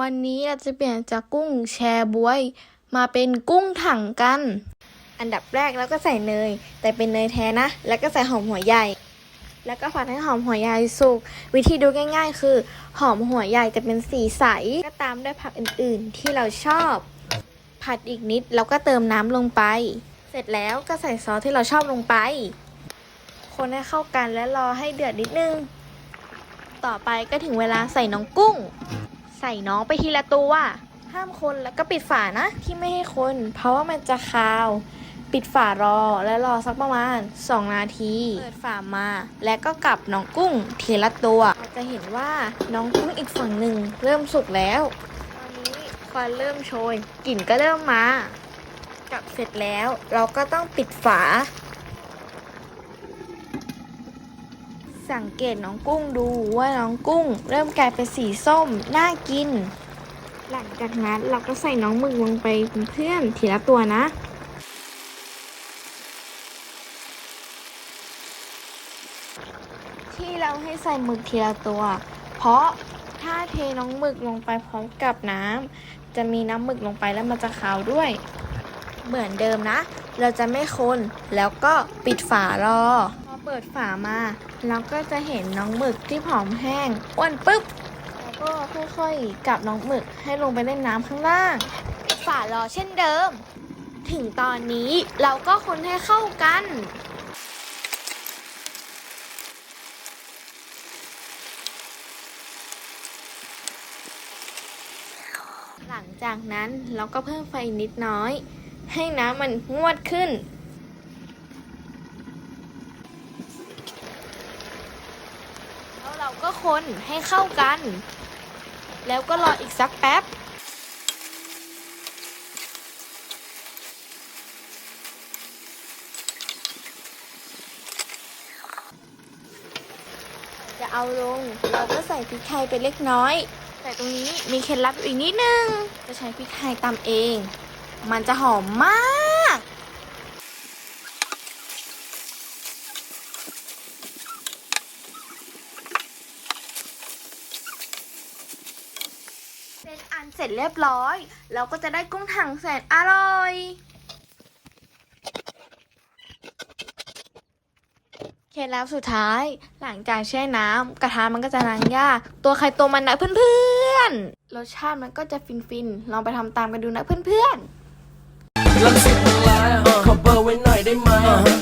วันนี้เราจะเปลี่ยนจากกุ้งแชบวย มาเป็นกุ้งถังกัน อันดับแรกเราก็ใส่เนย แต่เป็นเนยแท้นะ แล้วก็ใส่หอมหัวใหญ่ แล้วก็ผัดให้หอมหัวใหญ่สุก วิธีดูง่าย ๆ คือ หอมหัวใหญ่จะเป็นสีใส ก็ตามด้วยผักอื่นๆ ที่เราชอบ ผัดอีกนิดแล้วก็เติมน้ำลงไป เสร็จแล้วก็ใส่ซอสที่เราชอบลงไป คนให้เข้ากันและรอให้เดือดนิดนึง ต่อไปก็ถึงเวลาใส่น้องกุ้ง ใส่น้องไปทีละตัวห้ามคนแล้วก็ปิดฝานะที่ไม่ให้คน เพราะว่ามันจะคาว ปิดฝารอและรอสักประมาณ 2 นาที เปิดฝามา และก็กลับน้องกุ้งทีละตัว จะเห็นว่าน้องกุ้งอีกฝั่งหนึ่งเริ่มสุกแล้ว ตอนนี้ควันเริ่มโชยกลิ่นก็เริ่มมา กลับเสร็จแล้ว เราก็ต้องปิดฝา สังเกตน้องกุ้งดูว่าน้องกุ้ง เริ่มกลายเป็นสีส้มน่ากิน หลังจากนั้นเราก็ใส่น้องหมึกลงไปเป็นเพื่อนทีละตัวนะที่เราให้ใส่หมึกทีละตัว เพราะถ้าเทน้องหมึกลงไปพร้อมกับน้ำจะมีน้ำหมึกลงไปแล้วมันจะขาวด้วย เหมือนเดิมนะ เราจะไม่คนแล้วก็ปิดฝารอพอ เปิดฝามาเราก็จะเห็นน้องหมึกที่ผอมแห้งอ้วนปึ๊บแล้วก็ค่อยๆกลับน้องหมึกให้ลงไปเล่นน้ำข้างล่างปิดฝารอเช่นเดิม ถึงตอนนี้เราก็คนให้เข้ากันหลังจากนั้นเราก็เพิ่มไฟนิดน้อย ให้น้ำมันงวดขึ้น แล้วเราก็คนให้เข้ากัน แล้วก็รออีกสักแป๊บ จะเอาลงเราก็ใส่พริกไทยไปเล็กน้อย แต่ตรงนี้มีเคล็ดลับอีกนิดนึง จะใช้พริกไทยตำเอง มันจะหอมมาก เสร็จเรียบร้อย เราก็จะได้กุ้งถังแสนอร่อยเคล็ดลับสุดท้าย หลังจากแช่น้ำกระทะมันก็จะล้างยากตัวใครตัวมันนะเพื่อนๆรสชาติมันก็จะฟินๆลองไปทำตามกันดูนะเพื่อนๆลังสิตมันร้ายขอเบอร์ไว้หน่อยได้ไหม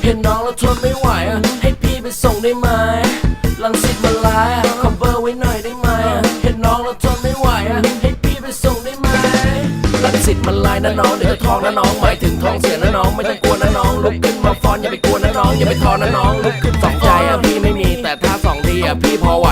เห็นน้องแล้วทนไม่ไหว น้ายนะน้องเดี๋ยวจะท้องนะน้องหมายถึงท้องเสียนะน้องไม่ต้องกลัวนะน้องลุกขึ้นมาฟ้อนอย่าไปกลัวนะน้องอย่าไปท้อนะน้องลุกขึ้นสองใจอะพี่ไม่มีแต่ถ้าสองทีอะพี่พอไหว